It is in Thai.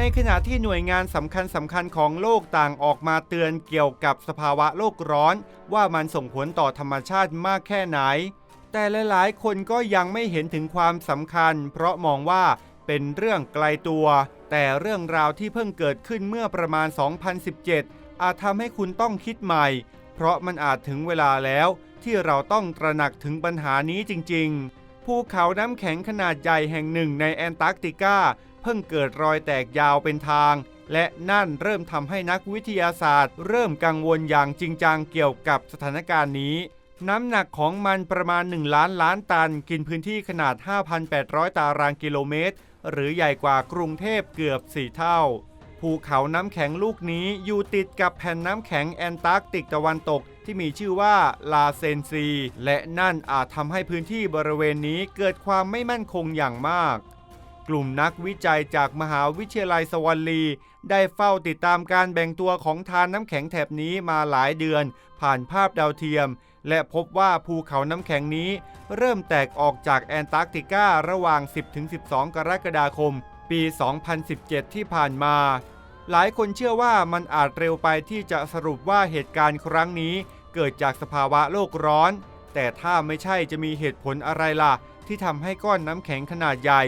ในขณะที่หน่วยงานสำคัญสำคัญของโลกต่างออกมาเตือนเกี่ยวกับสภาวะโลกร้อน ว่ามันส่งผลต่อธรรมชาติมากแค่ไหน แต่หลายๆ คนก็ยังไม่เห็นถึงความสำคัญ เพราะมองว่าเป็นเรื่องไกลตัว แต่เรื่องราวที่เพิ่งเกิดขึ้นเมื่อประมาณ 2017 อาจทำให้คุณต้องคิดใหม่ เพราะมันอาจถึงเวลาแล้วที่เราต้องตระหนักถึงปัญหานี้จริง ๆ ภูเขาน้ำแข็งขนาดใหญ่แห่งหนึ่งในแอนตาร์กติกาเพิ่งเกิดรอยแตกยาวเป็นทาง และนั่นเริ่มทำให้นักวิทยาศาสตร์ เริ่มกังวลอย่างจริงจังเกี่ยวกับสถานการณ์นี้ น้ำหนักของมันประมาณ 1 ล้านล้านตัน กินพื้นที่ขนาด 5,800 ตารางกิโลเมตร หรือใหญ่กว่ากรุงเทพเกือบ 4 เท่า ภูเขาน้ำแข็งลูกนี้อยู่ติดกับแผ่นน้ำแข็งแอนตาร์กติกตะวันตกที่มีชื่อว่าลาเซนซี และนั่นอาจทำให้พื้นที่บริเวณนี้เกิดความไม่มั่นคงอย่างมาก กลุ่มนักวิจัยจากมหาวิทยาลัยสวัสดีได้เฝ้าติดตามการแบ่งตัวของทานน้ำแข็งแถบนี้มาหลายเดือน ผ่านภาพดาวเทียม และพบว่าภูเขาน้ำแข็งนี้ เริ่มแตกออกจากแอนตาร์กติการะหว่าง 10-12 กรกฎาคม ปี 2017 ที่ผ่านมา หลายคนเชื่อว่ามันอาจเร็วไปที่จะสรุปว่าเหตุการณ์ครั้งนี้เกิดจากสภาวะโลกร้อน แต่ถ้าไม่ใช่จะมีเหตุผลอะไรล่ะ ที่ทำให้ก้อนน้ำแข็งขนาดใหญ่